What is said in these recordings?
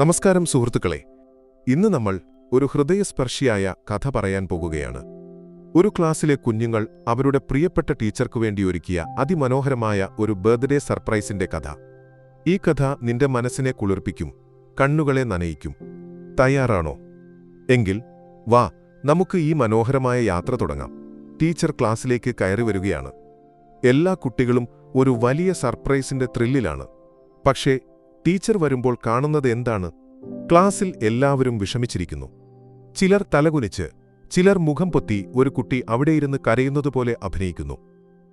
നമസ്കാരം സുഹൃത്തുക്കളെ. ഇന്ന് നമ്മൾ ഒരു ഹൃദയസ്പർശിയായ കഥ പറയാൻ പോകുകയാണ്. ഒരു ക്ലാസ്സിലെ കുഞ്ഞുങ്ങൾ അവരുടെ പ്രിയപ്പെട്ട ടീച്ചർക്കു വേണ്ടി ഒരുക്കിയ അതിമനോഹരമായ ഒരു ബർത്ത്ഡേ സർപ്രൈസിന്റെ കഥ. ഈ കഥ നിന്റെ മനസ്സിനെ കുളിർപ്പിക്കും കണ്ണുകളെ നനയിക്കും. തയ്യാറാണോ? എങ്കിൽ വാ നമുക്ക് ഈ മനോഹരമായ യാത്ര തുടങ്ങാം. ടീച്ചർ ക്ലാസ്സിലേക്ക് കയറി വരികയാണ്. എല്ലാ കുട്ടികളും ഒരു വലിയ സർപ്രൈസിന്റെ ത്രില്ലിലാണ്. പക്ഷേ ടീച്ചർ വരുമ്പോൾ കാണുന്നത് എന്താണ്? ക്ലാസ്സിൽ എല്ലാവരും വിഷമിച്ചിരിക്കുന്നു. ചിലർ തലകുനിച്ച് ചിലർ മുഖം പൊത്തി ഒരു കുട്ടി അവിടെയിരുന്ന് കരയുന്നതുപോലെ അഭിനയിക്കുന്നു.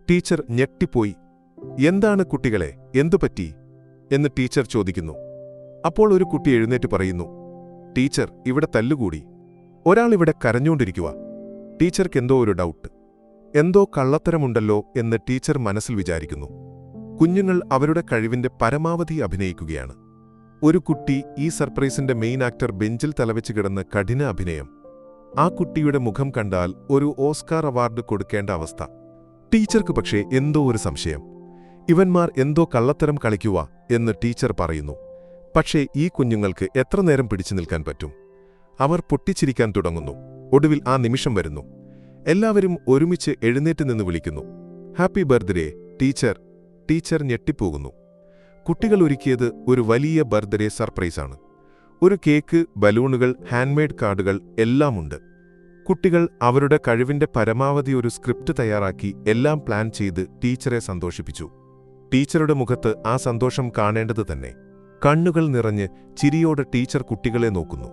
ടീച്ചർ ഞെട്ടിപ്പോയി എന്താണ് കുട്ടികളെ? എന്തുപറ്റി എന്ന് ടീച്ചർ ചോദിക്കുന്നു. അപ്പോൾ ഒരു കുട്ടി എഴുന്നേറ്റ് പറയുന്നു ടീച്ചർ ഇവിടെ തല്ലുകൂടി. ഒരാളിവിടെ കരഞ്ഞുകൊണ്ടിരിക്കുക ടീച്ചർക്കെന്തോ ഒരു ഡൗട്ട്. എന്തോ കള്ളത്തരമുണ്ടല്ലോ എന്ന് ടീച്ചർ മനസ്സിൽ വിചാരിക്കുന്നു. കുഞ്ഞുങ്ങൾ അവരുടെ കഴിവിന്റെ പരമാവധി അഭിനയിക്കുകയാണ്. ഒരു കുട്ടി ഈ സർപ്രൈസിന്റെ മെയിൻ ആക്ടർ ബെഞ്ചിൽ തലവെച്ച് കിടന്ന് കഠിന അഭിനയം. ആ കുട്ടിയുടെ മുഖം കണ്ടാൽ ഒരു ഓസ്കാർ അവാർഡ് കൊടുക്കേണ്ട അവസ്ഥ. ടീച്ചർക്ക് പക്ഷേ എന്തോ ഒരു സംശയം. ഇവന്മാർ എന്തോ കള്ളത്തരം കളിക്കുക എന്ന് ടീച്ചർ പറയുന്നു. പക്ഷേ ഈ കുഞ്ഞുങ്ങൾക്ക് എത്ര നേരം പിടിച്ചു നിൽക്കാൻ പറ്റും? അവർ പൊട്ടിച്ചിരിക്കാൻ തുടങ്ങുന്നു. ഒടുവിൽ ആ നിമിഷം വരുന്നു. എല്ലാവരും ഒരുമിച്ച് എഴുന്നേറ്റ് നിന്ന് വിളിക്കുന്നു. Happy birthday teacher. ടീച്ചർ ഞെട്ടിപ്പോകുന്നു. കുട്ടികൾ ഒരുക്കിയത് ഒരു വലിയ ബർത്ത്ഡേ സർപ്രൈസാണ്. ഒരു കേക്ക് ബലൂണുകൾ ഹാൻഡ്മെയ്ഡ് കാർഡുകൾ എല്ലാമുണ്ട്. കുട്ടികൾ അവരുടെ കഴിവിന്റെ പരമാവധി ഒരു സ്ക്രിപ്റ്റ് തയ്യാറാക്കി എല്ലാം പ്ലാൻ ചെയ്ത് ടീച്ചറെ സന്തോഷിപ്പിച്ചു. ടീച്ചറുടെ മുഖത്ത് ആ സന്തോഷം കാണേണ്ടത് തന്നെ. കണ്ണുകൾ നിറഞ്ഞ് ചിരിയോടെ ടീച്ചർ കുട്ടികളെ നോക്കുന്നു.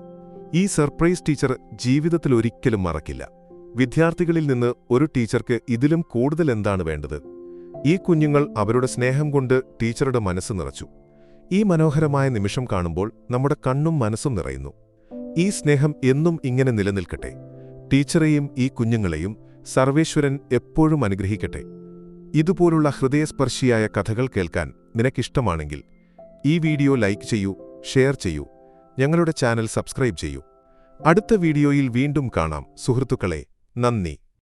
ഈ സർപ്രൈസ് ടീച്ചർ ജീവിതത്തിൽ ഒരിക്കലും മറക്കില്ല. വിദ്യാർത്ഥികളിൽ നിന്ന് ഒരു ടീച്ചർക്ക് ഇതിലും കൂടുതൽ എന്താണ് വേണ്ടത്? ഈ കുഞ്ഞുങ്ങൾ അവരുടെ സ്നേഹം കൊണ്ട് ടീച്ചറുടെ മനസ്സ് നിറച്ചു. ഈ മനോഹരമായ നിമിഷം കാണുമ്പോൾ നമ്മുടെ കണ്ണും മനസ്സും നിറയുന്നു. ഈ സ്നേഹം എന്നും ഇങ്ങനെ നിലനിൽക്കട്ടെ. ടീച്ചറെയും ഈ കുഞ്ഞുങ്ങളെയും സർവേശ്വരൻ എപ്പോഴും അനുഗ്രഹിക്കട്ടെ. ഇതുപോലുള്ള ഹൃദയസ്പർശിയായ കഥകൾ കേൾക്കാൻ നിനക്കിഷ്ടമാണെങ്കിൽ ഈ വീഡിയോ ലൈക്ക് ചെയ്യൂ ഷെയർ ചെയ്യൂ ഞങ്ങളുടെ ചാനൽ സബ്സ്ക്രൈബ് ചെയ്യൂ. അടുത്ത വീഡിയോയിൽ വീണ്ടും കാണാം. സുഹൃത്തുക്കളെ നന്ദി.